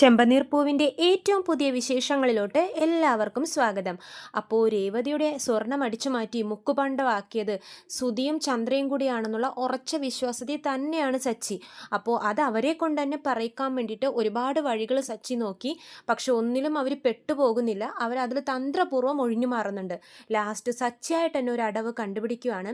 ചെമ്പനീർ പൂവിന്റെ ഏറ്റവും പുതിയ വിശേഷങ്ങളിലോട്ട് എല്ലാവർക്കും സ്വാഗതം. അപ്പോൾ രേവതിയുടെ സ്വർണം അടിച്ചു മാറ്റി മുക്കുപണ്ടമാക്കിയത് സുതിയും ചന്ദ്രയും കൂടിയാണെന്നുള്ള ഉറച്ച വിശ്വാസത്തിൽ തന്നെയാണ് സച്ചി. അപ്പോൾ അത് അവരെ കൊണ്ട് തന്നെ പറയിക്കാൻ വേണ്ടിയിട്ട് ഒരുപാട് വഴികൾ സച്ചി നോക്കി. പക്ഷെ ഒന്നിലും അവർ പെട്ടുപോകുന്നില്ല. അവരതിൽ തന്ത്രപൂർവം ഒഴിഞ്ഞു മാറുന്നുണ്ട്. ലാസ്റ്റ് സച്ചിയായിട്ട് തന്നെ ഒരു അടവ് കണ്ടുപിടിക്കുകയാണ്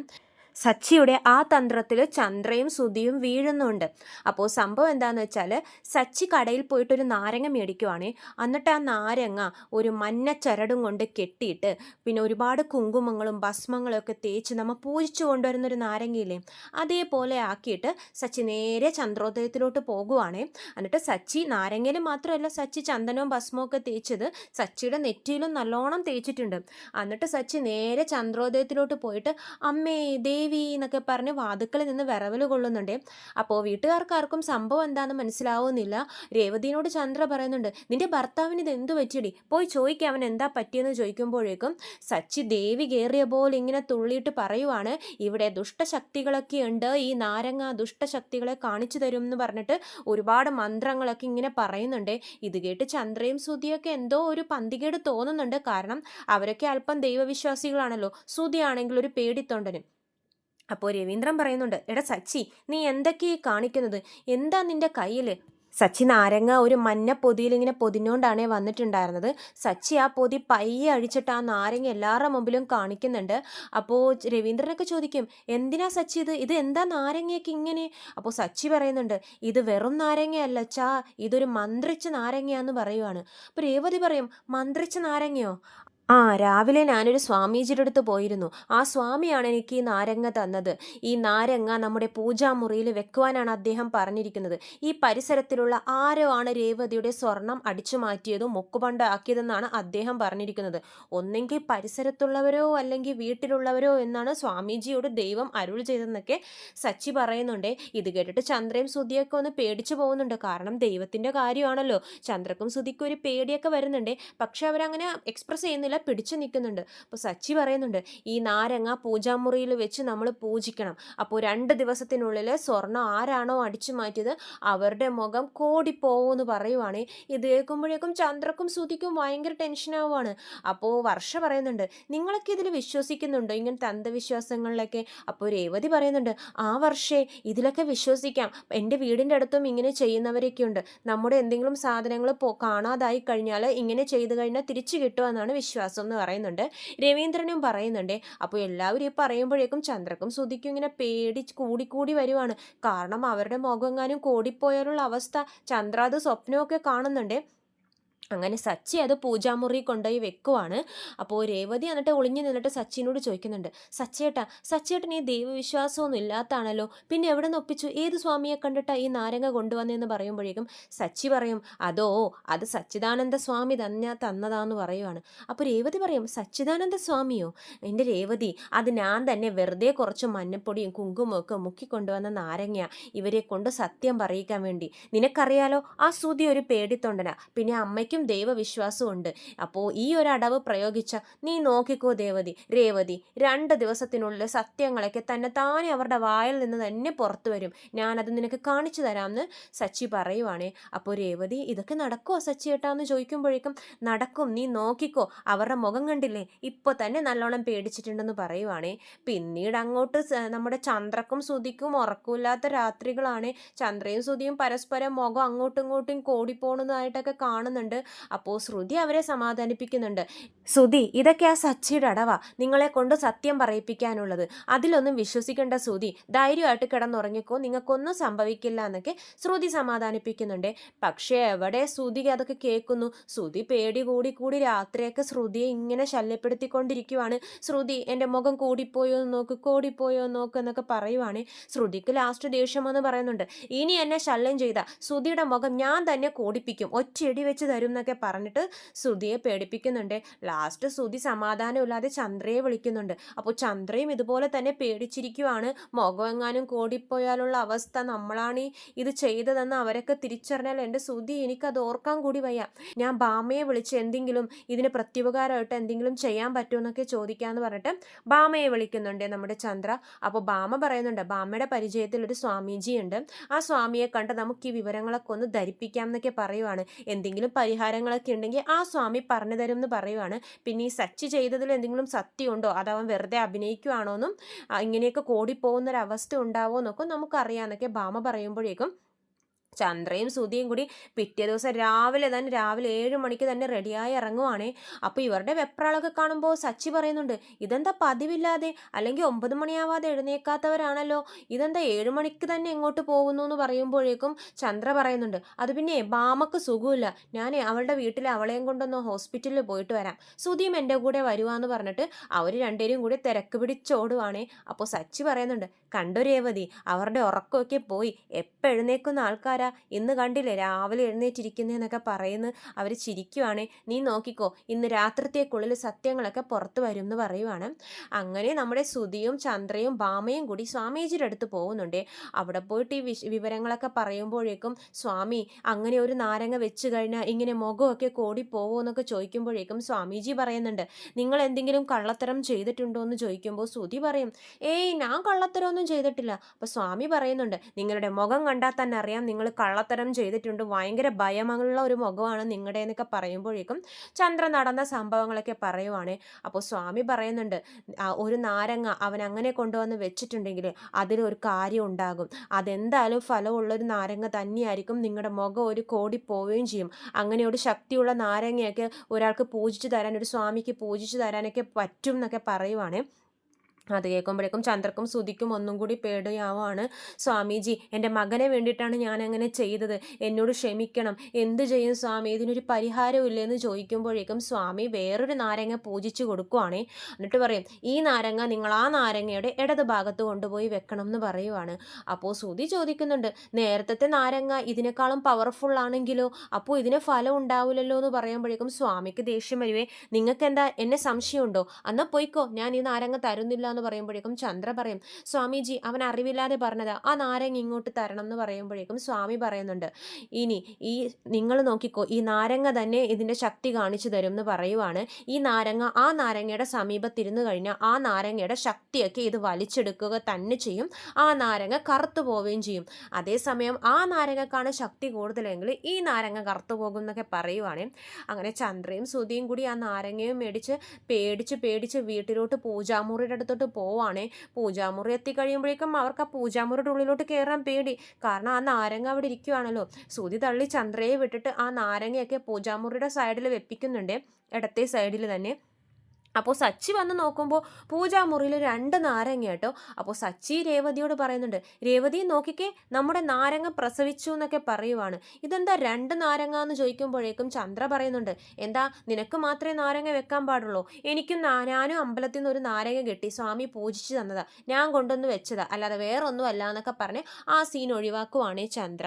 സച്ചിയുടെ ആ തന്ത്രത്തിൽ ചന്ദ്രയും സുധിയും വീഴുന്നുണ്ട്. അപ്പോൾ സംഭവം എന്താണെന്ന് വെച്ചാൽ സച്ചി കടയിൽ പോയിട്ട് ഒരു നാരങ്ങ മേടിക്കുവാണേ. എന്നിട്ട് ആ നാരങ്ങ ഒരു മഞ്ഞ ചരടും കൊണ്ട് കെട്ടിയിട്ട് പിന്നെ ഒരുപാട് കുങ്കുമങ്ങളും ഭസ്മങ്ങളും ഒക്കെ തേച്ച് നമ്മൾ പൂജിച്ചു കൊണ്ടുവരുന്നൊരു നാരങ്ങയില്ലേ? അതേപോലെ ആക്കിയിട്ട് സച്ചി നേരെ ചന്ദ്രോദയത്തിലോട്ട് പോകുവാണേ. എന്നിട്ട് സച്ചി നാരങ്ങയിൽ മാത്രമല്ല സച്ചി ചന്ദനവും ഭസ്മവും ഒക്കെ തേച്ചത് സച്ചിയുടെ നെറ്റിയിലും നല്ലോണം തേച്ചിട്ടുണ്ട്. എന്നിട്ട് സച്ചി നേരെ ചന്ദ്രോദയത്തിലോട്ട് പോയിട്ട് അമ്മേ ദേവി എന്നൊക്കെ പറഞ്ഞ് വാതുക്കളിൽ നിന്ന് വിറവൽ കൊള്ളുന്നുണ്ട്. അപ്പോൾ വീട്ടുകാർക്കാർക്കും സംഭവം എന്താണെന്ന് മനസ്സിലാവുന്നില്ല. രേവതിനോട് ചന്ദ്ര പറയുന്നുണ്ട് നിന്റെ ഭർത്താവിന് ഇത് എന്ത് പറ്റിയടി? പോയി ചോദിക്കാം അവൻ എന്താ പറ്റിയെന്ന് ചോദിക്കുമ്പോഴേക്കും സച്ചി ദേവി കയറിയ പോലെ ഇങ്ങനെ തുള്ളിയിട്ട് പറയുവാണ്. ഇവിടെ ദുഷ്ടശക്തികളൊക്കെ ഉണ്ട്. ഈ നാരങ്ങ ദുഷ്ടശക്തികളെ കാണിച്ചു തരും എന്ന് പറഞ്ഞിട്ട് ഒരുപാട് മന്ത്രങ്ങളൊക്കെ ഇങ്ങനെ പറയുന്നുണ്ട്. ഇത് കേട്ട് ചന്ദ്രയും സുതിയൊക്കെ എന്തോ ഒരു പന്തികേട് തോന്നുന്നുണ്ട്. കാരണം അവരൊക്കെ അല്പം ദൈവവിശ്വാസികളാണല്ലോ. സുതിയാണെങ്കിൽ ഒരു പേടിത്തൊണ്ടനും. അപ്പോൾ രവീന്ദ്രൻ പറയുന്നുണ്ട് എടാ സച്ചി നീ എന്തൊക്കെയാ കാണിക്കുന്നത്? എന്താ നിന്റെ കയ്യിൽ സച്ചി നാരങ്ങ ഒരു മഞ്ഞ പൊതിയിൽ ഇങ്ങനെ പൊതിഞ്ഞോണ്ടാണേ വന്നിട്ടുണ്ടായിരുന്നത്. സച്ചി ആ പൊതി പയ്യെ അഴിച്ചിട്ട് ആ നാരങ്ങ എല്ലാവരുടെ മുമ്പിലും കാണിക്കുന്നുണ്ട്. അപ്പോൾ രവീന്ദ്രനൊക്കെ ചോദിക്കും എന്തിനാ സച്ചി ഇത്? ഇത് എന്താ നാരങ്ങയൊക്കെ ഇങ്ങനെ? അപ്പോൾ സച്ചി പറയുന്നുണ്ട് ഇത് വെറും നാരങ്ങയല്ല ചാ ഇതൊരു മന്ത്രിച്ച നാരങ്ങയാന്ന് പറയുവാണ്. അപ്പോൾ രേവതി പറയും മന്ത്രിച്ച നാരങ്ങയോ? ആ രാവിലെ ഞാനൊരു സ്വാമീജിയുടെ അടുത്ത് പോയിരുന്നു. ആ സ്വാമിയാണ് എനിക്ക് ഈ നാരങ്ങ തന്നത്. ഈ നാരങ്ങ നമ്മുടെ പൂജാമുറിയിൽ വെക്കുവാനാണ് അദ്ദേഹം പറഞ്ഞിരിക്കുന്നത്. ഈ പരിസരത്തിലുള്ള ആരോ ആണ് രേവതിയുടെ സ്വർണം അടിച്ചു മാറ്റിയതും മുക്കുപണ്ട് ആക്കിയതെന്നാണ് അദ്ദേഹം പറഞ്ഞിരിക്കുന്നത്. ഒന്നെങ്കിൽ പരിസരത്തുള്ളവരോ അല്ലെങ്കിൽ വീട്ടിലുള്ളവരോ എന്നാണ് സ്വാമീജിയോട് ദൈവം അരുൾ ചെയ്തെന്നൊക്കെ സച്ചി പറയുന്നുണ്ട്. ഇത് കേട്ടിട്ട് ചന്ദ്രയും സുധിയൊക്കെ ഒന്ന് പേടിച്ചു പോകുന്നുണ്ട്. കാരണം ദൈവത്തിന്റെ കാര്യമാണല്ലോ. ചന്ദ്രക്കും സുധിക്കും ഒരു പേടിയൊക്കെ വരുന്നുണ്ട്. പക്ഷെ അവരങ്ങനെ എക്സ്പ്രസ് ചെയ്യുന്നില്ല. പിടിച്ചു നിൽക്കുന്നുണ്ട്. അപ്പോൾ സച്ചി പറയുന്നുണ്ട് ഈ നാരങ്ങ പൂജാമുറിയിൽ വെച്ച് നമ്മൾ പൂജിക്കണം. അപ്പോൾ രണ്ട് ദിവസത്തിനുള്ളിൽ സ്വർണം ആരാണോ അടിച്ചു മാറ്റിയത് അവരുടെ മുഖം കോടിപ്പോവെന്ന് പറയുവാണ്. ഇത് കേൾക്കുമ്പോഴേക്കും ചന്ദ്രക്കും സുതിക്കും ഭയങ്കര ടെൻഷനാവുകയാണ് അപ്പോൾ വർഷ പറയുന്നുണ്ട് നിങ്ങളൊക്കെ ഇതിൽ വിശ്വസിക്കുന്നുണ്ടോ? ഇങ്ങനത്തെ അന്ധവിശ്വാസങ്ങളിലൊക്കെ? അപ്പോൾ രേവതി പറയുന്നുണ്ട് ആ വർഷേ ഇതിലൊക്കെ വിശ്വസിക്കാം. എന്റെ വീടിന്റെ അടുത്തും ഇങ്ങനെ ചെയ്യുന്നവരൊക്കെ ഉണ്ട്. നമ്മുടെ എന്തെങ്കിലും സാധനങ്ങൾ കാണാതായി കഴിഞ്ഞാൽ ഇങ്ങനെ ചെയ്തു കഴിഞ്ഞാൽ തിരിച്ചു കിട്ടുമെന്നാണ് വിശ്വാസം. എന്ന് പറയുന്നുണ്ട്. രവീന്ദ്രനും പറയുന്നുണ്ട് അപ്പോൾ എല്ലാവരും ഈ പറയുമ്പോഴേക്കും ചന്ദ്രക്കും സുധിക്കും ഇങ്ങനെ പേടി കൂടിക്കൂടി വരുവാണ്. കാരണം അവരുടെ മുഖം എങ്ങാനും കൂടിപ്പോയാലുള്ള അവസ്ഥ. ചന്ദ്ര അത് സ്വപ്നമൊക്കെ കാണുന്നുണ്ട്. അങ്ങനെ സച്ചി അത് പൂജാമുറി കൊണ്ടുപോയി വെക്കുവാണ്. അപ്പോൾ രേവതി എന്നിട്ട് ഒളിഞ്ഞു നിന്നിട്ട് സച്ചിനോട് ചോദിക്കുന്നുണ്ട് സച്ചേട്ടാ സച്ചേട്ടൻ ഈ ദൈവവിശ്വാസമൊന്നും ഇല്ലാത്താണല്ലോ. പിന്നെ എവിടെ നിന്ന് ഒപ്പിച്ചു? ഏത് സ്വാമിയെ കണ്ടിട്ടാ ഈ നാരങ്ങ കൊണ്ടുവന്നതെന്ന് പറയുമ്പോഴേക്കും സച്ചി പറയും അതോ അത് സച്ചിദാനന്ദ സ്വാമി തന്നെ തന്നതാന്ന് പറയുവാണ്. അപ്പോൾ രേവതി പറയും സച്ചിദാനന്ദ സ്വാമിയോ? എന്റെ രേവതി അത് ഞാൻ തന്നെ വെറുതെ കുറച്ച് മഞ്ഞപ്പൊടിയും കുങ്കുമവും ഒക്കെ മുക്കിക്കൊണ്ടുവന്ന നാരങ്ങ ഇവരെ കൊണ്ട് സത്യം പറയിക്കാൻ വേണ്ടി. നിനക്കറിയാലോ ആ സുതി ഒരു പേടിത്തൊണ്ടന. പിന്നെ അമ്മയ്ക്കും എനിക്കും ദൈവവിശ്വാസമുണ്ട്. അപ്പോൾ ഈ ഒരു അടവ് പ്രയോഗിച്ച നീ നോക്കിക്കോ ദേവതി രേവതി രണ്ട് ദിവസത്തിനുള്ളിൽ സത്യങ്ങളൊക്കെ തന്നെ താനെ അവരുടെ വായിൽ നിന്ന് തന്നെ പുറത്തു വരും. ഞാനത് നിനക്ക് കാണിച്ചു തരാമെന്ന് സച്ചി പറയുവാണേ. അപ്പോൾ രേവതി ഇതൊക്കെ നടക്കുമോ സച്ചി ഏട്ടാന്ന് ചോദിക്കുമ്പോഴേക്കും നടക്കും നീ നോക്കിക്കോ അവരുടെ മുഖം കണ്ടില്ലേ ഇപ്പോൾ തന്നെ നല്ലോണം പേടിച്ചിട്ടുണ്ടെന്ന് പറയുവാണേ. പിന്നീട് അങ്ങോട്ട് നമ്മുടെ ചന്ദ്രക്കും സുതിക്കും ഉറക്കമില്ലാത്ത രാത്രികളാണ്. ചന്ദ്രയും സുതിയും പരസ്പരം മുഖം അങ്ങോട്ടും ഇങ്ങോട്ടും കോടിപ്പോണതായിട്ടൊക്കെ കാണുന്നുണ്ട്. അപ്പോൾ ശ്രുതി അവരെ സമാധാനിപ്പിക്കുന്നുണ്ട്. ശ്രുതി ഇതൊക്കെ ആ സച്ചിയുടെ അടവാ. നിങ്ങളെ കൊണ്ട് സത്യം പറയിപ്പിക്കാനുള്ളത്. അതിലൊന്നും വിശ്വസിക്കേണ്ട ശ്രുതി. ധൈര്യമായിട്ട് കിടന്നുറങ്ങിക്കോ. നിങ്ങൾക്കൊന്നും സംഭവിക്കില്ല എന്നൊക്കെ ശ്രുതി സമാധാനിപ്പിക്കുന്നുണ്ട്. പക്ഷേ എവിടെ ശ്രുതി അതൊക്കെ കേൾക്കുന്നു? ശ്രുതി പേടി കൂടി കൂടി രാത്രിയൊക്കെ ശ്രുതിയെ ഇങ്ങനെ ശല്യപ്പെടുത്തിക്കൊണ്ടിരിക്കുവാണ്. ശ്രുതി എന്റെ മുഖം കൂടിപ്പോയോ എന്ന് നോക്ക് കൂടിപ്പോയോ നോക്ക് എന്നൊക്കെ പറയുവാണ്. ശ്രുതിക്ക് ലാസ്റ്റ് ദേഷ്യം എന്ന് പറയുന്നുണ്ട്. ഇനി എന്നെ ശല്യം ചെയ്ത. ശ്രുതിയുടെ മുഖം ഞാൻ തന്നെ കൂടിപ്പിക്കും. ഒറ്റയടി വെച്ച് തരും എന്നൊക്കെ പറഞ്ഞിട്ട് ശ്രുതിയെ പേടിപ്പിക്കുന്നുണ്ട്. ലാസ്റ്റ് ശ്രുതി സമാധാനമില്ലാതെ ചന്ദ്രയെ വിളിക്കുന്നുണ്ട്. അപ്പോൾ ചന്ദ്രയും ഇതുപോലെ തന്നെ പേടിച്ചിരിക്കുവാണ്. മുഖമെങ്ങാനും കൂടിപ്പോയാലുള്ള അവസ്ഥ നമ്മളാണ് ഇത് ചെയ്തതെന്ന് അവരൊക്കെ തിരിച്ചറിഞ്ഞാൽ എന്റെ ശ്രുതി എനിക്കത് ഓർക്കാൻ കൂടി വയ്യ. ഞാൻ ബാമയെ വിളിച്ച് എന്തെങ്കിലും ഇതിന് പ്രത്യുപകാരമായിട്ട് എന്തെങ്കിലും ചെയ്യാൻ പറ്റുമോ എന്നൊക്കെ ചോദിക്കാമെന്ന് പറഞ്ഞിട്ട് ബാമയെ വിളിക്കുന്നുണ്ട് നമ്മുടെ ചന്ദ്ര. അപ്പോൾ ബാമ പറയുന്നുണ്ട് ബാമയുടെ പരിചയത്തിൽ ഒരു സ്വാമീജി ഉണ്ട് ആ സ്വാമിയെ കണ്ട് നമുക്ക് ഈ വിവരങ്ങളൊക്കെ ഒന്ന് ധരിപ്പിക്കാം എന്നൊക്കെ പറയുവാണ്. എന്തെങ്കിലും പരിഹാരങ്ങളൊക്കെ ഉണ്ടെങ്കിൽ ആ സ്വാമി പറഞ്ഞു തരും എന്ന് പറയുവാണ്. പിന്നെ ഈ സച്ച് ചെയ്തതിൽ എന്തെങ്കിലും സത്യമുണ്ടോ? അതവൻ വെറുതെ അഭിനയിക്കുവാണോ എന്നും ഇങ്ങനെയൊക്കെ കോടിപ്പോകുന്നൊരവസ്ഥ ഉണ്ടാവോ എന്നൊക്കെ നമുക്കറിയാമെന്നൊക്കെ ഭാമ പറയുമ്പോഴേക്കും ചന്ദ്രയും സുധിയും കൂടി പിറ്റേ ദിവസം രാവിലെ തന്നെ രാവിലെ ഏഴ് മണിക്ക് തന്നെ റെഡിയായി ഇറങ്ങുവാണേ. അപ്പോൾ ഇവരുടെ വെപ്രാളൊക്കെ കാണുമ്പോൾ സച്ചി പറയുന്നുണ്ട് ഇതെന്താ പതിവില്ലാതെ അല്ലെങ്കിൽ ഒമ്പത് മണിയാവാതെ എഴുന്നേക്കാത്തവരാണല്ലോ? ഇതെന്താ ഏഴ് മണിക്ക് തന്നെ എങ്ങോട്ട് പോകുന്നു? എന്ന് പറയുമ്പോഴേക്കും ചന്ദ്ര പറയുന്നുണ്ട് അത് പിന്നെ ബാമക്ക് സുഖമില്ല ഞാൻ അവളുടെ വീട്ടിൽ അവളെയും കൊണ്ടൊന്ന് ഹോസ്പിറ്റലിൽ പോയിട്ട് വരാം. സുധിയും എന്റെ കൂടെ വരുവാന്ന് പറഞ്ഞിട്ട് അവർ രണ്ടുപേരും കൂടി തിരക്ക് പിടിച്ചോടുവാണേ. അപ്പോൾ സച്ചി പറയുന്നുണ്ട് കണ്ടു രേവതി അവരുടെ ഉറക്കമൊക്കെ പോയി. എപ്പോൾ എഴുന്നേക്കുന്ന ആൾക്കാരാ ഇന്ന് കണ്ടില്ലേ രാവിലെ എഴുന്നേറ്റിരിക്കുന്നതെന്നൊക്കെ പറയുന്നു. അവർ ചിരിക്കുവാണേ. നീ നോക്കിക്കോ ഇന്ന് രാത്രിത്തേക്കുള്ളിൽ സത്യങ്ങളൊക്കെ പുറത്തു വരും എന്ന് പറയുവാണ്. അങ്ങനെ നമ്മുടെ സുതിയും ചന്ദ്രയും ഭാമയും കൂടി സ്വാമീജിയുടെ അടുത്ത് പോകുന്നുണ്ട്. അവിടെ പോയിട്ട് ഈ വിവരങ്ങളൊക്കെ പറയുമ്പോഴേക്കും സ്വാമി അങ്ങനെ ഒരു നാരങ്ങ വെച്ച് കഴിഞ്ഞാൽ ഇങ്ങനെ മുഖമൊക്കെ കോടി പോകുമോ എന്നൊക്കെ ചോദിക്കുമ്പോഴേക്കും സ്വാമീജി പറയുന്നുണ്ട്. നിങ്ങൾ എന്തെങ്കിലും കള്ളത്തരം ചെയ്തിട്ടുണ്ടോ എന്ന് ചോദിക്കുമ്പോൾ സുതി പറയും ഏയ് ഞാൻ കള്ളത്തരമൊന്നും ചെയ്തിട്ടില്ല. അപ്പോൾ സ്വാമി പറയുന്നുണ്ട് നിങ്ങളുടെ മുഖം കണ്ടാൽ തന്നെ അറിയാം നിങ്ങൾ കള്ളത്തരം ചെയ്തിട്ടുണ്ട്. ഭയങ്കര ഭയമുള്ള ഒരു മുഖമാണ് നിങ്ങളുടെ എന്നൊക്കെ പറയുമ്പോഴേക്കും ചന്ദ്ര നടന്ന സംഭവങ്ങളൊക്കെ പറയുവാണ്. അപ്പോൾ സ്വാമി പറയുന്നുണ്ട് ഒരു നാരങ്ങ അവൻ അങ്ങനെ കൊണ്ടുവന്ന് വെച്ചിട്ടുണ്ടെങ്കിൽ അതിലൊരു കാര്യം ഉണ്ടാകും. അതെന്തായാലും ഫലമുള്ളൊരു നാരങ്ങ തന്നെയായിരിക്കും നിങ്ങളുടെ മുഖം ഒരു കോടി പോവുകയും ചെയ്യും. അങ്ങനെ ഒരു ശക്തിയുള്ള നാരങ്ങയൊക്കെ ഒരാൾക്ക് പൂജിച്ചു തരാൻ ഒരു സ്വാമിക്ക് പൂജിച്ചു തരാനൊക്കെ പറ്റും എന്നൊക്കെ പറയുവാണ്. അത് കേൾക്കുമ്പോഴേക്കും ചന്ദ്രക്കും സുധിക്കും ഒന്നും കൂടി പേടിയാവാണ് സ്വാമിജി എന്റെ മകനെ വേണ്ടിയിട്ടാണ് ഞാൻ അങ്ങനെ ചെയ്തത്. എന്നോട് ക്ഷമിക്കണം. എന്ത് ചെയ്യും സ്വാമി? ഇതിനൊരു പരിഹാരമില്ല എന്ന് ചോദിക്കുമ്പോഴേക്കും സ്വാമി വേറൊരു നാരങ്ങ പൂജിച്ചു കൊടുക്കുവാണേ. എന്നിട്ട് പറയും ഈ നാരങ്ങ നിങ്ങൾ ആ നാരങ്ങയുടെ ഇടത് ഭാഗത്ത് കൊണ്ടുപോയി വെക്കണം എന്ന് പറയുവാണ്. അപ്പോൾ സുധി ചോദിക്കുന്നുണ്ട് നേരത്തെ നാരങ്ങ ഇതിനേക്കാളും പവർഫുൾ ആണെങ്കിലോ? അപ്പോൾ ഇതിന് ഫലം ഉണ്ടാവില്ലല്ലോ എന്ന് പറയുമ്പോഴേക്കും സ്വാമിക്ക് ദേഷ്യം വരുവേ. നിങ്ങൾക്ക് എന്താ എന്നെ സംശയമുണ്ടോ? എന്നാൽ പോയിക്കോ. ഞാൻ ഈ നാരങ്ങ തരുന്നില്ല എന്ന് പറയുമ്പോഴേക്കും ചന്ദ്ര പറയും സ്വാമിജി അവൻ അറിവില്ലാതെ പറഞ്ഞത്. ആ നാരങ്ങ ഇങ്ങോട്ട് തരണം എന്ന് പറയുമ്പോഴേക്കും സ്വാമി പറയുന്നുണ്ട് ഇനി ഈ നിങ്ങൾ നോക്കിക്കോ ഈ നാരങ്ങ തന്നെ ഇതിന്റെ ശക്തി കാണിച്ചു തരും എന്ന് പറയുവാണ്. ഈ നാരങ്ങ ആ നാരങ്ങയുടെ സമീപത്തിരുന്ന് കഴിഞ്ഞാൽ ആ നാരങ്ങയുടെ ശക്തിയൊക്കെ ഇത് വലിച്ചെടുക്കുക തന്നെ ചെയ്യും. ആ നാരങ്ങ കറുത്തു പോവുകയും ചെയ്യും. അതേസമയം ആ നാരങ്ങക്കാണ് ശക്തി കൂടുതലെങ്കിൽ ഈ നാരങ്ങ കറുത്തു പോകും എന്നൊക്കെ പറയുവാണ്. അങ്ങനെ ചന്ദ്രയും സുധിയും കൂടി ആ നാരങ്ങയും മേടിച്ച് പേടിച്ച് പേടിച്ച് വീട്ടിലോട്ട് പൂജാമുറിയുടെ അടുത്തോട്ട് പോവാണേ. പൂജാമുറി എത്തിക്കഴിയുമ്പോഴേക്കും അവർക്ക് ആ പൂജാമുറിയുടെ ഉള്ളിലോട്ട് കയറാൻ പേടി. കാരണം ആ നാരങ്ങ അവിടെ ഇരിക്കുവാണല്ലോ. സൂതി തള്ളി ചന്ദ്രയെ വിട്ടിട്ട് ആ നാരങ്ങയൊക്കെ പൂജാമുറിയുടെ സൈഡിൽ വെപ്പിക്കുന്നുണ്ട്. ഇടത്തെ സൈഡിൽ തന്നെ. അപ്പോൾ സച്ചി വന്ന് നോക്കുമ്പോൾ പൂജാമുറിയിൽ രണ്ട് നാരങ്ങ കേട്ടോ. അപ്പോൾ സച്ചി രേവതിയോട് പറയുന്നുണ്ട് രേവതി നോക്കിക്കേ നമ്മുടെ നാരങ്ങ പ്രസവിച്ചു എന്നൊക്കെ പറയുവാണ്. ഇതെന്താ രണ്ട് നാരങ്ങ എന്ന് ചോദിക്കുമ്പോഴേക്കും ചന്ദ്ര പറയുന്നുണ്ട് എന്താ നിനക്ക് മാത്രമേ നാരങ്ങ വെക്കാൻ പാടുള്ളൂ? എനിക്കും ഞാനും അമ്പലത്തിൽ നിന്ന് ഒരു നാരങ്ങ കിട്ടി സ്വാമി പൂജിച്ചു തന്നതാ. ഞാൻ കൊണ്ടുവന്ന് വെച്ചതാ. അല്ലാതെ വേറൊന്നും അല്ല എന്നൊക്കെ പറഞ്ഞ് ആ സീൻ ഒഴിവാക്കുവാണേ ചന്ദ്ര.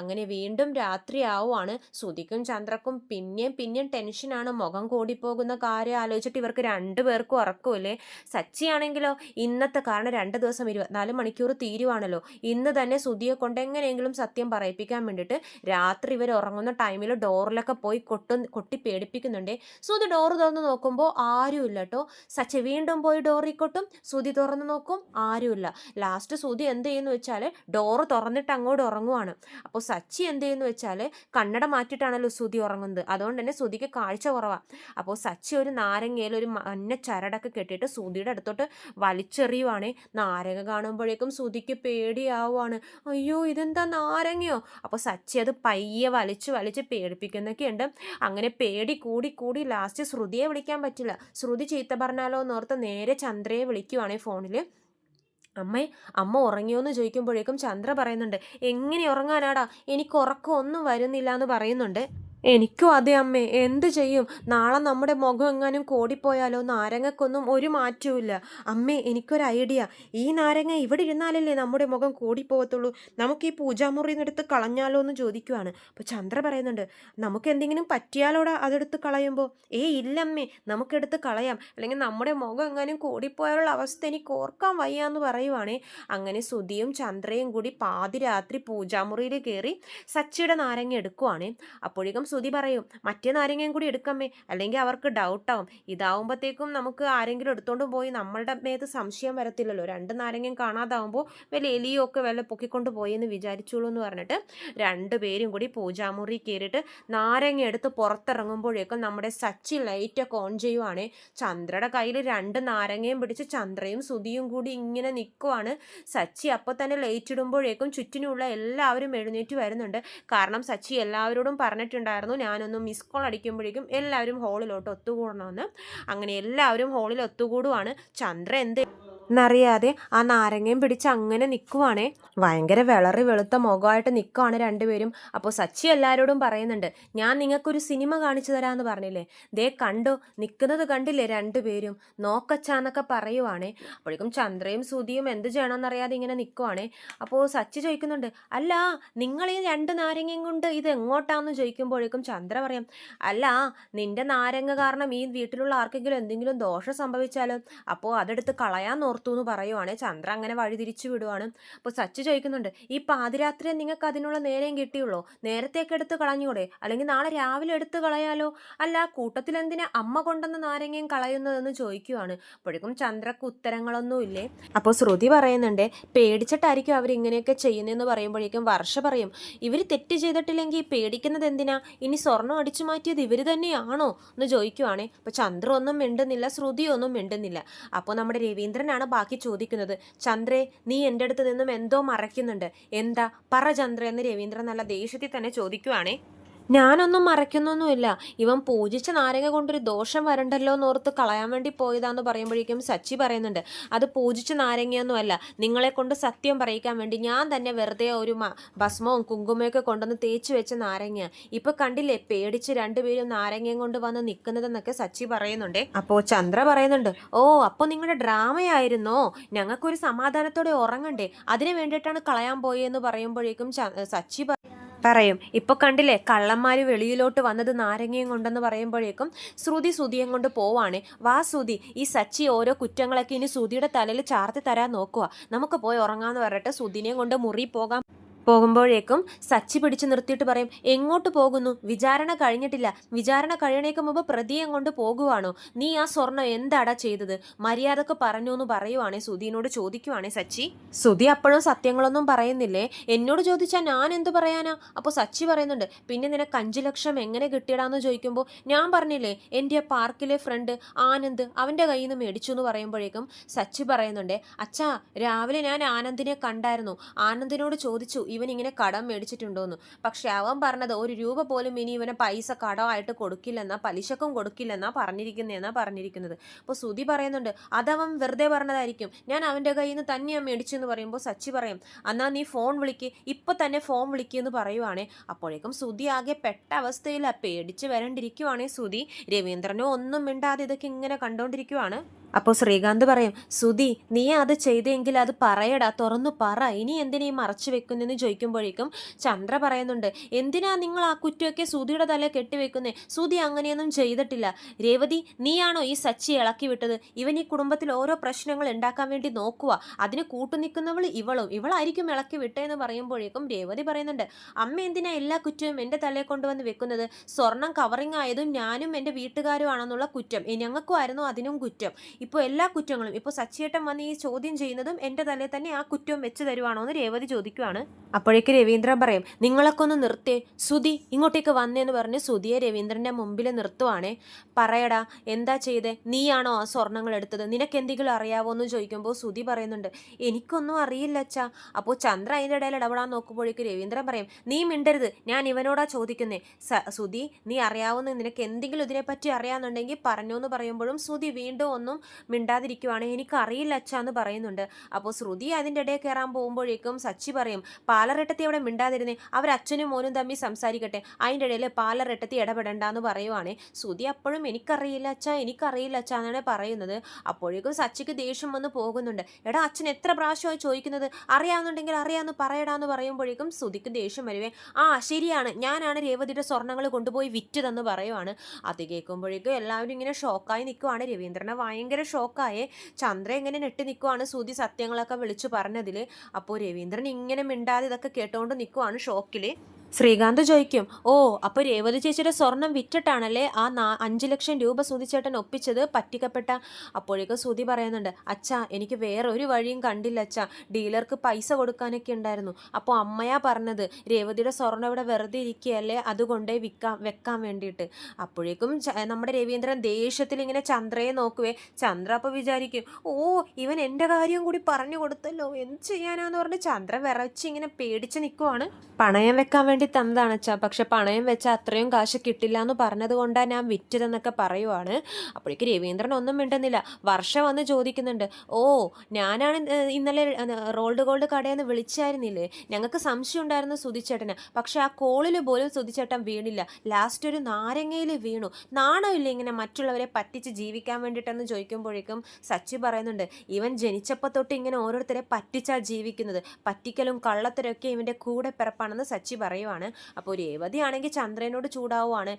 അങ്ങനെ വീണ്ടും രാത്രിയാവുമാണ് ശ്രുതിക്കും ചന്ദ്രക്കും പിന്നെയും പിന്നെയും ടെൻഷനാണ് മുഖം കൂടിപ്പോകുന്ന കാര്യം ആലോചിച്ചിട്ട് ഇവർക്ക് രണ്ടു പേർക്കും ഉറക്കമില്ലേ സച്ചിയാണെങ്കിലോ? ഇന്നത്തെ കാരണം രണ്ട് ദിവസം ഇരുപത്തിനാല് മണിക്കൂർ തീരുവാണല്ലോ. ഇന്ന് തന്നെ സുധിയെ കൊണ്ട് എങ്ങനെയെങ്കിലും സത്യം പറയിപ്പിക്കാൻ വേണ്ടിയിട്ട് രാത്രി ഇവർ ഉറങ്ങുന്ന ടൈമിൽ ഡോറിലൊക്കെ പോയി കൊട്ടു കൊട്ടി പേടിപ്പിക്കുന്നുണ്ട്. സുധി ഡോറ് തുറന്ന് നോക്കുമ്പോൾ ആരുമില്ല കേട്ടോ സച്ചി വീണ്ടും പോയി ഡോറിൽ കൊട്ടും സുധി തുറന്ന് നോക്കും ആരുമില്ല ലാസ്റ്റ് സുധി എന്ത് ചെയ്യുന്നു വെച്ചാൽ ഡോറ് തുറന്നിട്ട് അങ്ങോട്ട് ഉറങ്ങുവാണ്. അപ്പോൾ സച്ചി എന്ത് ചെയ്യുന്നു വെച്ചാൽ കണ്ണട മാറ്റിയിട്ടാണല്ലോ സുധി ഉറങ്ങുന്നത്. അതുകൊണ്ട് തന്നെ സുധിക്ക് കാഴ്ച കുറവാണ് അപ്പോൾ സച്ചി ഒരു നാരങ്ങയിൽ ഒരു മഞ്ഞ ചരടൊക്കെ കെട്ടിയിട്ട് സുധിയുടെ അടുത്തോട്ട് വലിച്ചെറിയുവാണേ. നാരങ്ങ കാണുമ്പോഴേക്കും സുധിക്ക് പേടിയാവുകയാണ് അയ്യോ ഇതെന്താ നാരങ്ങയോ? അപ്പോൾ സച്ചി അത് പയ്യെ വലിച്ച് വലിച്ച് പേടിപ്പിക്കുന്നൊക്കെയുണ്ട്. അങ്ങനെ പേടി കൂടി കൂടി ലാസ്റ്റ് ശ്രുതിയെ വിളിക്കാൻ പറ്റില്ല. ശ്രുതി ചീത്ത പറഞ്ഞാലോ എന്നോർത്ത് നേരെ ചന്ദ്രയെ വിളിക്കുവാണേ ഫോണിൽ അമ്മേ അമ്മ ഉറങ്ങിയോ എന്ന് ചോദിക്കുമ്പോഴേക്കും ചന്ദ്ര പറയുന്നുണ്ട് എങ്ങനെ ഉറങ്ങാനാടാ? എനിക്ക് ഉറക്കം ഒന്നും വരുന്നില്ല എന്ന് പറയുന്നുണ്ട്. എനിക്കും അതെ അമ്മേ. എന്ത് ചെയ്യും? നാളെ നമ്മുടെ മുഖം എങ്ങാനും കോടിപ്പോയാലോ? നാരങ്ങക്കൊന്നും ഒരു മാറ്റവുമില്ല. അമ്മേ എനിക്കൊരു ഐഡിയ. ഈ നാരങ്ങ ഇവിടെ ഇരുന്നാലല്ലേ നമ്മുടെ മുഖം കോടിപ്പോകത്തുള്ളൂ? നമുക്ക് ഈ പൂജാമുറിയിൽ നിന്ന് എടുത്ത് കളഞ്ഞാലോ എന്ന് ചോദിക്കുവാണ്. അപ്പോൾ ചന്ദ്ര പറയുന്നുണ്ട് നമുക്ക് എന്തെങ്കിലും പറ്റിയാലോടാ അതെടുത്ത് കളയുമ്പോൾ ഏ ഇല്ലമ്മേ. നമുക്കെടുത്ത് കളയാം. അല്ലെങ്കിൽ നമ്മുടെ മുഖം എങ്ങാനും കോടിപ്പോയാലുള്ള അവസ്ഥ എനിക്ക് ഓർക്കാൻ വയ്യ എന്ന് പറയുവാണേ. അങ്ങനെ സുധിയും ചന്ദ്രയും കൂടി പാതിരാത്രി പൂജാമുറിയിൽ കയറി സച്ചിയുടെ നാരങ്ങ എടുക്കുവാണേ. അപ്പോഴേക്കും സുധി പറയും മറ്റേ നാരങ്ങയും കൂടി എടുക്കമ്മേ. അല്ലെങ്കിൽ അവർക്ക് ഡൗട്ടാവും ഇതാവുമ്പോഴത്തേക്കും നമുക്ക് ആരെങ്കിലും എടുത്തോണ്ട് പോയി നമ്മളുടെ മേത്ത് സംശയം വരത്തില്ലല്ലോ. രണ്ട് നാരങ്ങയും കാണാതാവുമ്പോൾ വല്ല എലിയോ ഒക്കെ വല്ല പൊക്കിക്കൊണ്ട് എന്ന് വിചാരിച്ചോളൂ എന്ന് പറഞ്ഞിട്ട് രണ്ട് പേരും കൂടി പൂജാമുറി കയറിയിട്ട് നാരങ്ങ എടുത്ത് പുറത്തിറങ്ങുമ്പോഴേക്കും നമ്മുടെ സച്ചി ലൈറ്റൊക്കെ ഓൺ ചെയ്യുവാണ്. ചന്ദ്രയുടെ കയ്യിൽ രണ്ട് നാരങ്ങയും പിടിച്ച് ചന്ദ്രയും സുതിയും കൂടി ഇങ്ങനെ നിൽക്കുവാണ് സച്ചി അപ്പോൾ തന്നെ ലൈറ്റ് ഇടുമ്പോഴേക്കും ചുറ്റിനുള്ള എല്ലാവരും എഴുന്നേറ്റ് വരുന്നുണ്ട്. കാരണം സച്ചി എല്ലാവരോടും പറഞ്ഞിട്ടുണ്ടായിരുന്നു ഞാനൊന്ന് മിസ് കോൾ അടിക്കുമ്പോഴേക്കും എല്ലാവരും ഹോളിലോട്ട് ഒത്തുകൂടണമെന്ന് അങ്ങനെ എല്ലാവരും ഹോളിൽ ഒത്തുകൂടുവാണ്. ചന്ദ്ര എന്ത് എന്നറിയാതെ ആ നാരങ്ങയും പിടിച്ച് അങ്ങനെ നിൽക്കുവാണേ ഭയങ്കര വിളറി വെളുത്ത മുഖമായിട്ട് നിൽക്കുവാണ് രണ്ടുപേരും. അപ്പോൾ സച്ചി എല്ലാവരോടും പറയുന്നുണ്ട് ഞാൻ നിങ്ങൾക്കൊരു സിനിമ കാണിച്ചു തരാമെന്ന് പറഞ്ഞില്ലേ? ദേ കണ്ടു നിൽക്കുന്നത് കണ്ടില്ലേ രണ്ടുപേരും? നോക്കച്ചാന്നൊക്കെ പറയുവാണേ. അപ്പോഴേക്കും ചന്ദ്രയും സുധിയും എന്ത് ചെയ്യണമെന്നറിയാതെ ഇങ്ങനെ നിൽക്കുവാണേ അപ്പോൾ സച്ചി ചോദിക്കുന്നുണ്ട് അല്ല നിങ്ങൾ ഈ രണ്ട് നാരങ്ങയും കൊണ്ട് ഇത് എങ്ങോട്ടാന്ന് ചോദിക്കുമ്പോഴേക്കും ചന്ദ്ര പറയാം അല്ല നിന്റെ നാരങ്ങ കാരണം ഈ വീട്ടിലുള്ള ആർക്കെങ്കിലും എന്തെങ്കിലും ദോഷം സംഭവിച്ചാലും? അപ്പോൾ അതെടുത്ത് കളയാൻ ഓർത്തു എന്ന് പറയുവാണ് ചന്ദ്ര അങ്ങനെ വഴിതിരിച്ചു വിടുവാണ്. അപ്പോൾ സച്ചി ചോദിക്കുന്നുണ്ട് ഈ പാതിരാത്രി നിങ്ങൾക്ക് അതിനുള്ള നേരം കിട്ടിയുള്ളൂ? നേരത്തേക്ക് എടുത്ത് കളഞ്ഞൂടെ? അല്ലെങ്കിൽ നാളെ രാവിലെ എടുത്ത് കളയാലോ? അല്ല കൂട്ടത്തിൽ എന്തിനാ അമ്മ കൊണ്ടുവന്ന നാരങ്ങയും കളയുന്നതെന്ന് ചോദിക്കുവാണ്. അപ്പോഴേക്കും ചന്ദ്രക്ക് ഉത്തരങ്ങളൊന്നും ഇല്ലേ? അപ്പോൾ ശ്രുതി പറയുന്നുണ്ട് പേടിച്ചിട്ടായിരിക്കും അവർ ഇങ്ങനെയൊക്കെ ചെയ്യുന്നതെന്ന് പറയുമ്പോഴേക്കും വർഷ പറയും ഇവർ തെറ്റ് ചെയ്തിട്ടില്ലെങ്കിൽ പേടിക്കുന്നത് എന്തിനാ? ഇനി സ്വർണം അടിച്ചു മാറ്റിയത് ഇവർ തന്നെയാണോ? എന്ന് ചോദിക്കുവാണേ. അപ്പോൾ ചന്ദ്ര ഒന്നും മിണ്ടുന്നില്ല ശ്രുതി ഒന്നും മിണ്ടുന്നില്ല. അപ്പോൾ നമ്മുടെ രവീന്ദ്രനാണ് ബാക്കി ചോദിക്കുന്നത്. ചന്ദ്രേ നീ എന്റെ അടുത്ത് നിന്നും എന്തോ മറയ്ക്കുന്നുണ്ട്. എന്താ? പറ ചന്ദ്ര എന്ന് രവീന്ദ്രൻ നല്ല ദേഷ്യത്തിൽ തന്നെ ചോദിക്കുവാണേ. ഞാനൊന്നും മറയ്ക്കുന്നൊന്നുമില്ല. ഇവൻ പൂജിച്ച നാരങ്ങ കൊണ്ടൊരു ദോഷം വരണ്ടല്ലോ എന്ന് ഓർത്ത് കളയാൻ വേണ്ടി പോയതാന്ന് പറയുമ്പോഴേക്കും സച്ചി പറയുന്നുണ്ട്. അത് പൂജിച്ച നാരങ്ങയൊന്നുമല്ല. നിങ്ങളെ കൊണ്ട് സത്യം പറയിക്കാൻ വേണ്ടി ഞാൻ തന്നെ വെറുതെ ഒരു ഭസ്മവും കുങ്കുമയൊക്കെ കൊണ്ടുവന്ന് തേച്ച് വെച്ച നാരങ്ങ. ഇപ്പൊ കണ്ടില്ലേ പേടിച്ച് രണ്ടുപേരും നാരങ്ങയും കൊണ്ട് വന്ന് നിൽക്കുന്നതെന്നൊക്കെ സച്ചി പറയുന്നുണ്ടേ. അപ്പോ ചന്ദ്ര പറയുന്നുണ്ട് ഓ അപ്പോൾ നിങ്ങളുടെ ഡ്രാമയായിരുന്നോ? ഞങ്ങൾക്കൊരു സമാധാനത്തോടെ ഉറങ്ങണ്ടേ? അതിനു വേണ്ടിയിട്ടാണ് കളയാൻ പോയെന്ന് പറയുമ്പോഴേക്കും സച്ചി പ- പറയും. ഇപ്പൊ കണ്ടില്ലേ കള്ളന്മാർ വെളിയിലോട്ട് വന്നത് നാരങ്ങയും കൊണ്ടെന്ന് പറയുമ്പോഴേക്കും ശ്രുതി ശ്രുതിയും കൊണ്ട് പോവാണ്. വാ ശ്രുതി ഈ സച്ചി ഓരോ കുറ്റങ്ങളൊക്കെ ഇനി ശ്രുതിയുടെ തലയിൽ ചാർത്തി തരാൻ നോക്കുക നമുക്ക് പോയി ഉറങ്ങാന്ന് പറഞ്ഞിട്ട് ശ്രുതിനെയും കൊണ്ട് മുറി പോകാൻ പോകുമ്പോഴേക്കും സച്ചി പിടിച്ചു നിർത്തിയിട്ട് പറയും എങ്ങോട്ട് പോകുന്നു? വിചാരണ കഴിഞ്ഞിട്ടില്ല. വിചാരണ കഴിയണേക്ക് മുമ്പ് പ്രതിയെ കൊണ്ട് പോകുവാണോ? നീ ആ സ്വർണം എന്താടാ ചെയ്തത്? മര്യാദയ്ക്ക് പറഞ്ഞു എന്ന് പറയുവാണേ സുധീനോട് ചോദിക്കുവാണേ സച്ചി. സുധി അപ്പോഴും സത്യങ്ങളൊന്നും പറയുന്നില്ലേ? എന്നോട് ചോദിച്ചാൽ ഞാൻ എന്ത് പറയാനാ? അപ്പോൾ സച്ചി പറയുന്നുണ്ട് പിന്നെ നിനക്ക് അഞ്ചു ലക്ഷം എങ്ങനെ കിട്ടിയടാന്ന് ചോദിക്കുമ്പോൾ ഞാൻ പറഞ്ഞില്ലേ എന്റെ പാർക്കിലെ ഫ്രണ്ട് ആനന്ദ് അവന്റെ കയ്യിൽ നിന്ന് മേടിച്ചു എന്ന് പറയുമ്പോഴേക്കും സച്ചി പറയുന്നുണ്ട് അച്ഛാ രാവിലെ ഞാൻ ആനന്ദിനെ കണ്ടായിരുന്നു. ആനന്ദിനോട് ചോദിച്ചു ഇവൻ ഇങ്ങനെ കടം മേടിച്ചിട്ടുണ്ടോന്ന്. പക്ഷെ അവൻ പറഞ്ഞത് ഒരു രൂപ പോലും ഇനി ഇവനെ പൈസ കടമായിട്ട് കൊടുക്കില്ലെന്നാ പലിശക്കും കൊടുക്കില്ലെന്നാ പറഞ്ഞിരിക്കുന്നതെന്നാ പറഞ്ഞിരിക്കുന്നത്. അപ്പോൾ സുതി പറയുന്നുണ്ട് അതവൻ വെറുതെ പറഞ്ഞതായിരിക്കും. ഞാൻ അവന്റെ കയ്യിൽ നിന്ന് തന്നെയാണ് മേടിച്ചെന്ന് പറയുമ്പോൾ സച്ചി പറയും എന്നാ നീ ഫോൺ വിളിക്ക് ഇപ്പൊ തന്നെ ഫോൺ വിളിക്കുമെന്ന് പറയുവാണേ. അപ്പോഴേക്കും സുതി ആകെ പെട്ട അവസ്ഥയിലാ പേടിച്ച് വരണ്ടിരിക്കുവാണേ സുതി രവീന്ദ്രനോ ഒന്നും മിണ്ടാതെ ഇതൊക്കെ ഇങ്ങനെ കണ്ടോണ്ടിരിക്കുവാണ്. അപ്പോൾ ശ്രീകാന്ത് പറയും സുധി നീ അത് ചെയ്തെങ്കിൽ അത് പറയടാ തുറന്നു പറ. ഇനി എന്തിനാ മറച്ചു വെക്കുന്നെന്ന് ചോദിക്കുമ്പോഴേക്കും ചന്ദ്ര പറയുന്നുണ്ട് എന്തിനാ നിങ്ങൾ ആ കുറ്റമൊക്കെ സുധിയുടെ തല കെട്ടിവെക്കുന്നേ സുധി അങ്ങനെയൊന്നും ചെയ്തിട്ടില്ല. രേവതി നീയാണോ ഈ സച്ചി ഇളക്കി വിട്ടത്? ഇവൻ ഈ കുടുംബത്തിൽ ഓരോ പ്രശ്നങ്ങൾ ഉണ്ടാക്കാൻ വേണ്ടി നോക്കുക അതിന് കൂട്ടുനിൽക്കുന്നവൾ ഇവളും. ഇവളായിരിക്കും ഇളക്കി വിട്ടേന്ന് പറയുമ്പോഴേക്കും രേവതി പറയുന്നുണ്ട് അമ്മ എന്തിനാ എല്ലാ കുറ്റവും എന്റെ തലയെ കൊണ്ടുവന്ന് വെക്കുന്നത്? സ്വർണം കവറിങ് ആയതും ഞാനും എന്റെ വീട്ടുകാരും ആണെന്നുള്ള കുറ്റം. ഞങ്ങൾക്കും ആയിരുന്നു അതിനും കുറ്റം. ഇപ്പോൾ എല്ലാ കുറ്റങ്ങളും ഇപ്പോൾ സച്ചിയേട്ടൻ വന്ന് ഈ ചോദ്യം ചെയ്യുന്നതും എന്റെ തലയിൽ തന്നെ ആ കുറ്റവും വെച്ച് തരുവാണോ എന്ന് രേവതി ചോദിക്കുവാണ്. അപ്പോഴേക്ക് രവീന്ദ്രൻ പറയും നിങ്ങളൊക്കെ ഒന്ന് നിർത്തേ സുതി ഇങ്ങോട്ടേക്ക് വന്നേന്ന് പറഞ്ഞ് സുതിയെ രവീന്ദ്രന്റെ മുമ്പിൽ നിർത്തുവാണേ. പറയടാ എന്താ ചെയ്തേ? നീയാണോ ആ സ്വർണങ്ങൾ എടുത്തത്? നിനക്ക് എന്തെങ്കിലും അറിയാവോ എന്ന് ചോദിക്കുമ്പോൾ സുതി പറയുന്നുണ്ട് എനിക്കൊന്നും അറിയില്ല അച്ഛാ. അപ്പോൾ ചന്ദ്ര അതിന്റെ ഇടയിൽ ഇടപെടാൻ നോക്കുമ്പോഴേക്ക് രവീന്ദ്രൻ പറയും നീ മിണ്ടരുത് ഞാൻ ഇവനോടാ ചോദിക്കുന്നേ. സുതി നീ അറിയാവുന്ന നിനക്ക് എന്തെങ്കിലും ഇതിനെപ്പറ്റി അറിയാമെന്നുണ്ടെങ്കിൽ പറഞ്ഞു എന്ന് പറയുമ്പോഴും സുതി വീണ്ടും ഒന്നും മിണ്ടാതിരിക്കുവാണ്. എനിക്കറിയില്ല അച്ഛാ എന്ന് പറയുന്നുണ്ട്. അപ്പോൾ ശ്രുതി അതിന്റെ ഇടയിൽ കയറാൻ പോകുമ്പോഴേക്കും സച്ചി പറയും പാലറെട്ടത്തി അവിടെ മിണ്ടാതിരുന്നേ. അവർ അച്ഛനും മോനും തമ്മിൽ സംസാരിക്കട്ടെ. അതിന്റെ ഇടയിൽ പാലറെട്ടത്തി ഇടപെടണ്ടെന്ന് പറയുവാണേ. ശ്രുതി അപ്പോഴും എനിക്കറിയില്ല അച്ഛാ എനിക്കറിയില്ല അച്ഛാ എന്നാണ് പറയുന്നത്. അപ്പോഴേക്കും സച്ചിക്ക് ദേഷ്യം വന്ന് പോകുന്നുണ്ട്. എടാ അച്ഛൻ എത്ര പ്രാവശ്യമായി ചോദിക്കുന്നത്? അറിയാവുന്നുണ്ടെങ്കിൽ അറിയാമെന്ന് പറയടാന്ന് പറയുമ്പോഴേക്കും ശ്രുതിക്ക് ദേഷ്യം വരുവേ. ആ ശരിയാണ്. ഞാനാണ് രേവതിയുടെ സ്വർണങ്ങൾ കൊണ്ടുപോയി വിറ്റതെന്ന് പറയുവാണ്. അത് കേൾക്കുമ്പോഴേക്കും എല്ലാവരും ഇങ്ങനെ ഷോക്കായി നിൽക്കുവാണ്. രവീന്ദ്രനെ ഭയങ്കര ഷോക്കായേ. ചന്ദ്ര ഇങ്ങനെ നെട്ടി നിൽക്കുവാണ് സൂതി സത്യങ്ങളൊക്കെ വിളിച്ചു പറഞ്ഞതിൽ അപ്പോൾ രവീന്ദ്രൻ ഇങ്ങനെ മിണ്ടാതെ ഇതൊക്കെ കേട്ടുകൊണ്ട് നിൽക്കുവാണ് ഷോക്കിൽ ശ്രീകാന്ത് ചോദിക്കും ഓ അപ്പോൾ രേവതി ചേച്ചിയുടെ സ്വർണം വിറ്റിട്ടാണല്ലേ ആ നാ അഞ്ച് ലക്ഷം രൂപ സുതിച്ചേട്ടൻ ഒപ്പിച്ചത് പറ്റിക്കപ്പെട്ട? അപ്പോഴേക്കും സുതി പറയുന്നുണ്ട് അച്ഛാ എനിക്ക് വേറെ ഒരു വഴിയും കണ്ടില്ല അച്ഛാ. ഡീലർക്ക് പൈസ കൊടുക്കാനൊക്കെ ഉണ്ടായിരുന്നു. അപ്പോൾ അമ്മയാ പറഞ്ഞത് രേവതിയുടെ സ്വർണം ഇവിടെ വെറുതെ ഇരിക്കുകയല്ലേ അതുകൊണ്ടേ വിൽക്കാൻ വെക്കാൻ വേണ്ടിയിട്ട്. അപ്പോഴേക്കും നമ്മുടെ രവീന്ദ്രൻ ദേഷ്യത്തിൽ ഇങ്ങനെ ചന്ദ്രയെ നോക്കുവേ. ചന്ദ്ര അപ്പോൾ വിചാരിക്കും ഓ ഇവൻ എന്റെ കാര്യം കൂടി പറഞ്ഞു കൊടുത്തല്ലോ എന്ത് ചെയ്യാനാന്ന് പറഞ്ഞ് ചന്ദ്ര വിറച്ച് ഇങ്ങനെ പേടിച്ച് നിൽക്കുവാണ് പണയം വെക്കാൻ വേണ്ടി തന്നതാണച്ചാ പക്ഷെ പണയം വെച്ചാൽ അത്രയും കാശ് കിട്ടില്ല എന്ന് പറഞ്ഞത് കൊണ്ടാണ് ഞാൻ വിറ്റതെന്നൊക്കെ പറയുവാണ്. അപ്പോഴേക്ക് രവീന്ദ്രൻ ഒന്നും മിണ്ടുന്നില്ല. വർഷ വന്ന് ചോദിക്കുന്നുണ്ട് ഓ ഞാനാണ് ഇന്നലെ റോൾഡ് ഗോൾഡ് കടയിൽ നിന്ന് വിളിച്ചായിരുന്നില്ലേ? ഞങ്ങൾക്ക് സംശയം ഉണ്ടായിരുന്നു സുതിച്ചേട്ടന് പക്ഷെ ആ കോളിൽ പോലും സുതിച്ചേട്ടൻ വീണില്ല. ലാസ്റ്റ് ഒരു നാരങ്ങയിൽ വീണു. നാണമില്ല ഇങ്ങനെ മറ്റുള്ളവരെ പറ്റിച്ച് ജീവിക്കാൻ വേണ്ടിയിട്ടെന്ന് ചോദിക്കുമ്പോഴേക്കും സച്ചി പറയുന്നുണ്ട് ഇവൻ ജനിച്ചപ്പോൾ തൊട്ട് ഇങ്ങനെ ഓരോരുത്തരെ പറ്റിച്ചാ ജീവിക്കുന്നത്. പറ്റിക്കലും കള്ളത്തരൊക്കെ ഇവന്റെ കൂടെ പിറപ്പാണെന്ന് സച്ചി പറയുവാണ് അപ്പോൾ രേവതിയാണെങ്കിൽ ചന്ദ്രനോട് ചൂടാവുകയാണ്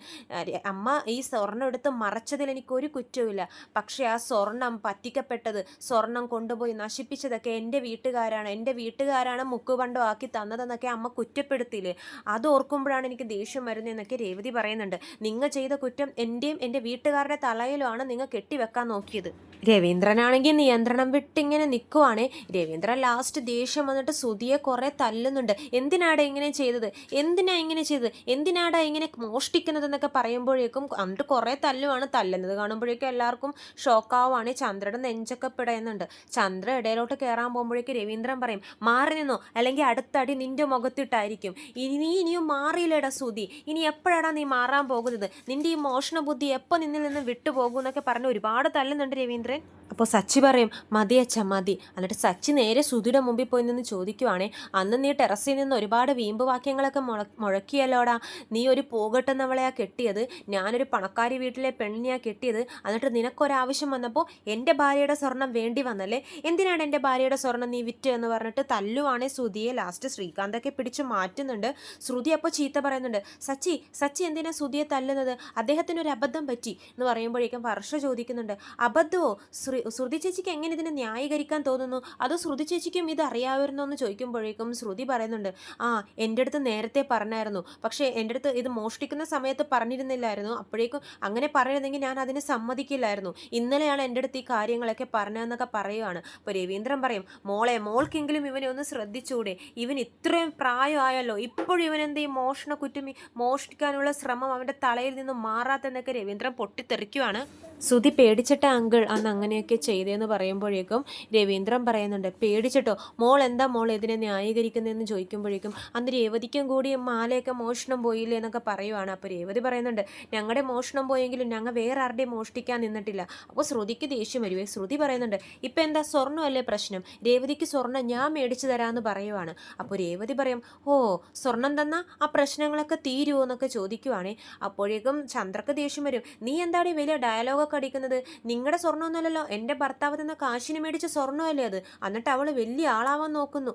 അമ്മ ഈ സ്വർണം എടുത്ത് മറച്ചതിൽ എനിക്കൊരു കുറ്റവുമില്ല. പക്ഷേ ആ സ്വർണം പറ്റിക്കപ്പെട്ടത് സ്വർണം കൊണ്ടുപോയി നശിപ്പിച്ചതൊക്കെ എന്റെ വീട്ടുകാരാണ്. എന്റെ വീട്ടുകാരാണ് മുക്കുപണ്ടം ആക്കി തന്നതെന്നൊക്കെ അമ്മ കുറ്റപ്പെടുത്തിയില്ലേ അത് ഓർക്കുമ്പോഴാണ് എനിക്ക് ദേഷ്യം വരുന്നതെന്നൊക്കെ രേവതി പറയുന്നുണ്ട്. നിങ്ങൾ ചെയ്ത കുറ്റം എന്റെയും എന്റെ വീട്ടുകാരുടെ തലയിലുമാണ് നിങ്ങൾ കെട്ടിവെക്കാൻ നോക്കിയത്. രവീന്ദ്രനാണെങ്കിൽ നിയന്ത്രണം വിട്ടിങ്ങനെ നിൽക്കുവാണേ. രവീന്ദ്രൻ ലാസ്റ്റ് ദേഷ്യം വന്നിട്ട് സുധിയെ കുറേ തല്ലുന്നുണ്ട്. എന്തിനാണ് ഇങ്ങനെ ചെയ്തത്? എന്തിനാ ഇങ്ങനെ ചെയ്തത്? എന്തിനാടാ ഇങ്ങനെ മോഷ്ടിക്കുന്നത് എന്നൊക്കെ പറയുമ്പോഴേക്കും എന്നിട്ട് കുറേ തല്ലുമാണ് തല്ലുന്നത്. കാണുമ്പോഴേക്കും എല്ലാവർക്കും ഷോക്കാവുകയാണ് ചന്ദ്രയുടെ നെഞ്ചൊക്കെ പിടയുന്നുണ്ട്. ചന്ദ്ര ഇടയിലോട്ട് കയറാൻ പോകുമ്പോഴേക്കും രവീന്ദ്രൻ പറയും മാറി നിന്നോ. അല്ലെങ്കിൽ അടുത്തടി നിന്റെ മുഖത്തിട്ടായിരിക്കും. ഇനി നീ ഇനിയും മാറിയില്ലേടാ സുതി ഇനി എപ്പോഴാടാ നീ മാറാൻ പോകുന്നത്? നിന്റെ ഈ മോഷണ ബുദ്ധി എപ്പോൾ നിന്നിൽ നിന്ന് വിട്ടുപോകും എന്നൊക്കെ പറഞ്ഞ് ഒരുപാട് തല്ലുന്നുണ്ട് രവീന്ദ്രൻ. അപ്പോൾ സച്ചി പറയും മതി അച്ഛ മതി. എന്നിട്ട് സച്ചി നേരെ സുധിയുടെ മുമ്പിൽ പോയി നിന്ന് ചോദിക്കുവാണേ അന്ന് നീ ടെറസിൽ നിന്ന് ഒരുപാട് വീമ്പ് വാക്യങ്ങളൊക്കെ മുള മുഴക്കിയല്ലോടാ? നീ ഒരു പോകട്ടെന്നവളെയാ കെട്ടിയത്. ഞാനൊരു പണക്കാരി വീട്ടിലെ പെണ്ണിനെയാ കെട്ടിയത്. എന്നിട്ട് നിനക്കൊരാവശ്യം വന്നപ്പോൾ എന്റെ ഭാര്യയുടെ സ്വർണം വേണ്ടി വന്നല്ലേ? എന്തിനാണ് എന്റെ ഭാര്യയുടെ സ്വർണം നീ വിറ്റ് എന്ന് പറഞ്ഞിട്ട് തല്ലുവാണേ സുധിയെ? ലാസ്റ്റ് ശ്രീകാന്തൊക്കെ പിടിച്ച് മാറ്റുന്നുണ്ട്. ശ്രുതി അപ്പോൾ ചീത്ത പറയുന്നുണ്ട് സച്ചി സച്ചി എന്തിനാ സുധിയെ തല്ലുന്നത്? അദ്ദേഹത്തിന് ഒരു അബദ്ധം പറ്റി. എന്ന് പറയുമ്പോഴേക്കും വർഷ ചോദിക്കുന്നുണ്ട് അബദ്ധമോ? ശ്രീ ശ്രുതി ചേച്ചിക്ക് എങ്ങനെ ഇതിനെ ന്യായീകരിക്കാൻ തോന്നുന്നു? അതോ ശ്രുതി ചേച്ചിക്കും ഇത് അറിയാമായിരുന്നോ എന്ന് ചോദിക്കുമ്പോഴേക്കും ശ്രുതി പറയുന്നുണ്ട് ആ എന്റെ അടുത്ത് നേരത്തെ പറഞ്ഞായിരുന്നു. പക്ഷേ എന്റെ അടുത്ത് ഇത് മോഷ്ടിക്കുന്ന സമയത്ത് പറഞ്ഞിരുന്നില്ലായിരുന്നു. അപ്പോഴേക്കും അങ്ങനെ പറയണമെങ്കിൽ ഞാൻ അതിനെ സമ്മതിക്കില്ലായിരുന്നു. ഇന്നലെയാണ് എന്റെ അടുത്ത് ഈ കാര്യങ്ങളൊക്കെ പറഞ്ഞതെന്നൊക്കെ പറയുവാണ്. അപ്പോൾ രവീന്ദ്രൻ പറയും മോളെ മോൾക്കെങ്കിലും ഇവനെ ഒന്ന് ശ്രദ്ധിച്ചൂടെ? ഇവൻ ഇത്രയും പ്രായമായല്ലോ. ഇപ്പോഴും ഇവൻ എന്താ ഈ മോഷണ കുറ്റമി മോഷ്ടിക്കാനുള്ള ശ്രമം അവന്റെ തലയിൽ നിന്ന് മാറാത്തെന്നൊക്കെ രവീന്ദ്രൻ പൊട്ടിത്തെറിക്കുവാണ്. ശ്രുതി പേടിച്ചിട്ട അങ്കിൾ അന്ന് അങ്ങനെയൊക്കെ ചെയ്തതെന്ന് പറയുമ്പോഴേക്കും രവീന്ദ്രൻ പറയുന്നുണ്ട് പേടിച്ചിട്ടോ? മോൾ എന്താ മോൾ ഇതിനെ ന്യായീകരിക്കുന്നതെന്ന് ചോദിക്കുമ്പോഴേക്കും അന്ന് രേവതിക്കും കൂടി മാലയൊക്കെ മോഷണം പോയില്ലേ എന്നൊക്കെ പറയുവാണ്. അപ്പോൾ രേവതി പറയുന്നുണ്ട് ഞങ്ങളുടെ മോഷണം പോയെങ്കിലും ഞങ്ങൾ വേറെ ആരുടെയും മോഷ്ടിക്കാൻ നിന്നിട്ടില്ല. അപ്പോൾ ശ്രുതിക്ക് ദേഷ്യം വരുവേ ശ്രുതി പറയുന്നുണ്ട് ഇപ്പം എന്താ സ്വർണമല്ലേ പ്രശ്നം? രേവതിക്ക് സ്വർണം ഞാൻ മേടിച്ചു തരാമെന്ന് പറയുവാണ്. അപ്പോൾ രേവതി പറയും ഓ സ്വർണം തന്നാൽ ആ പ്രശ്നങ്ങളൊക്കെ തീരുമോ എന്നൊക്കെ ചോദിക്കുവാണേ. അപ്പോഴേക്കും ചന്ദ്രക്ക് ദേഷ്യം വരും നീ എന്താണ് വലിയ ഡയലോഗൊക്കെ അടിക്കുന്നത്? നിങ്ങളുടെ സ്വർണമൊന്നുമല്ലല്ലോ എന്റെ ഭർത്താവ് തന്ന കാശിന് മേടിച്ച സ്വർണമല്ലേ അത്? എന്നിട്ട് അവൾ വലിയ ആളാവാൻ നോക്കുന്നു.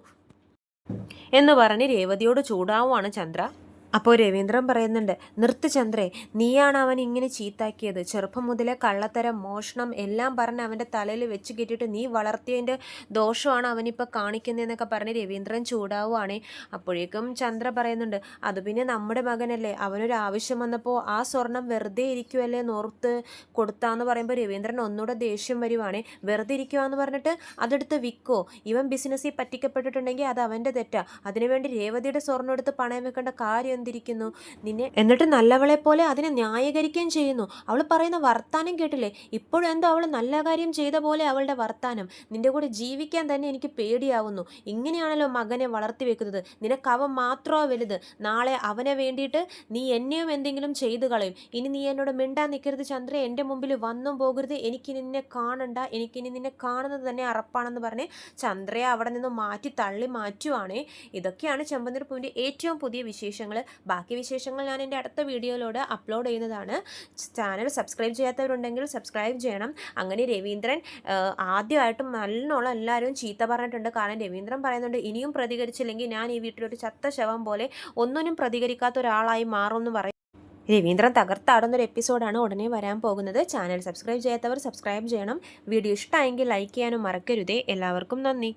എന്ന് പറഞ്ഞ് രേവതിയോട് ചൂടാവുകയാണ് ചന്ദ്ര. അപ്പോൾ രവീന്ദ്രൻ പറയുന്നുണ്ട് നിർത്തുചന്ദ്രേ നീയാണ് അവൻ ഇങ്ങനെ ചീത്താക്കിയത്. ചെറുപ്പം മുതലേ കള്ളത്തരം മോഷണം എല്ലാം പറഞ്ഞ് അവന്റെ തലയിൽ വെച്ച് കെട്ടിയിട്ട് നീ വളർത്തിയതിന്റെ ദോഷമാണ് അവനിപ്പോൾ കാണിക്കുന്നതെന്നൊക്കെ പറഞ്ഞ് രവീന്ദ്രൻ ചൂടാവുകയാണേ അപ്പോഴേക്കും ചന്ദ്ര പറയുന്നുണ്ട് അത് പിന്നെ നമ്മുടെ മകനല്ലേ. അവനൊരു ആവശ്യം വന്നപ്പോൾ ആ സ്വർണം വെറുതെ ഇരിക്കുമല്ലേ നോർത്ത് കൊടുത്താന്ന് പറയുമ്പോൾ രവീന്ദ്രൻ ഒന്നുകൂടെ ദേഷ്യം വരുവാണേ. വെറുതെ ഇരിക്കുവാന്ന് പറഞ്ഞിട്ട് അതെടുത്ത് വിൽക്കോ ഇവൻ ബിസിനസ്സിൽ പറ്റിക്കപ്പെട്ടിട്ടുണ്ടെങ്കിൽ അത് അവന്റെ തെറ്റാണ് അതിനുവേണ്ടി രേവതിയുടെ സ്വർണം എടുത്ത് പണയം വെക്കേണ്ട കാര്യം എന്തിരിക്കുന്നു നിന്നെ എന്നിട്ട് നല്ലവളെ പോലെ അതിനെ ന്യായീകരിക്കുകയും ചെയ്യുന്നു. അവൾ പറയുന്ന വർത്താനം കേട്ടില്ലേ? ഇപ്പോഴും എന്തോ അവൾ നല്ല കാര്യം ചെയ്ത പോലെ അവളുടെ വർത്താനം. നിന്റെ കൂടെ ജീവിക്കാൻ തന്നെ എനിക്ക് പേടിയാവുന്നു. ഇങ്ങനെയാണല്ലോ മകനെ വളർത്തി വെക്കുന്നത്. നിനക്ക് അവൻ മാത്രമോ വലുത്. നാളെ അവനെ വേണ്ടിയിട്ട് നീ എന്നെയും എന്തെങ്കിലും ചെയ്തു കളയും. ഇനി നീ എന്നോട് മിണ്ടാൻ നിൽക്കരുത് ചന്ദ്ര. എന്റെ മുമ്പിൽ വന്നും പോകരുത്. എനിക്ക് നിന്നെ കാണണ്ട. എനിക്കിനി നിന്നെ കാണുന്നത് തന്നെ അറപ്പാണെന്ന് പറഞ്ഞ് ചന്ദ്രയെ അവിടെ നിന്ന് മാറ്റി തള്ളി മാറ്റുവാണേ. ഇതൊക്കെയാണ് ചെമ്പനീർ പൂവിന്റെ ഏറ്റവും പുതിയ വിശേഷങ്ങൾ ബാക്കി വിശേഷങ്ങൾ ഞാൻ എന്റെ അടുത്ത വീഡിയോയിലൂടെ അപ്ലോഡ് ചെയ്യുന്നതാണ്. ചാനൽ സബ്സ്ക്രൈബ് ചെയ്യാത്തവരുണ്ടെങ്കിൽ സബ്സ്ക്രൈബ് ചെയ്യണം. അങ്ങനെ രവീന്ദ്രൻ ആദ്യമായിട്ടും നല്ലോണം എല്ലാവരും ചീത്ത പറഞ്ഞിട്ടുണ്ട്. കാരണം രവീന്ദ്രൻ പറയുന്നുണ്ട് ഇനിയും പ്രതികരിച്ചില്ലെങ്കിൽ ഞാൻ ഈ വീട്ടിലൊരു ചത്ത ശവം പോലെ ഒന്നിനും പ്രതികരിക്കാത്ത ഒരാളായി മാറുമെന്ന് പറയും. രവീന്ദ്രൻ തകർത്താടുന്ന ഒരു എപ്പിസോഡാണ് ഉടനെ വരാൻ പോകുന്നത്. ചാനൽ സബ്സ്ക്രൈബ് ചെയ്യാത്തവർ സബ്സ്ക്രൈബ് ചെയ്യണം. വീഡിയോ ഇഷ്ടമായെങ്കിൽ ലൈക്ക് ചെയ്യാനും മറക്കരുതേ. എല്ലാവർക്കും നന്ദി.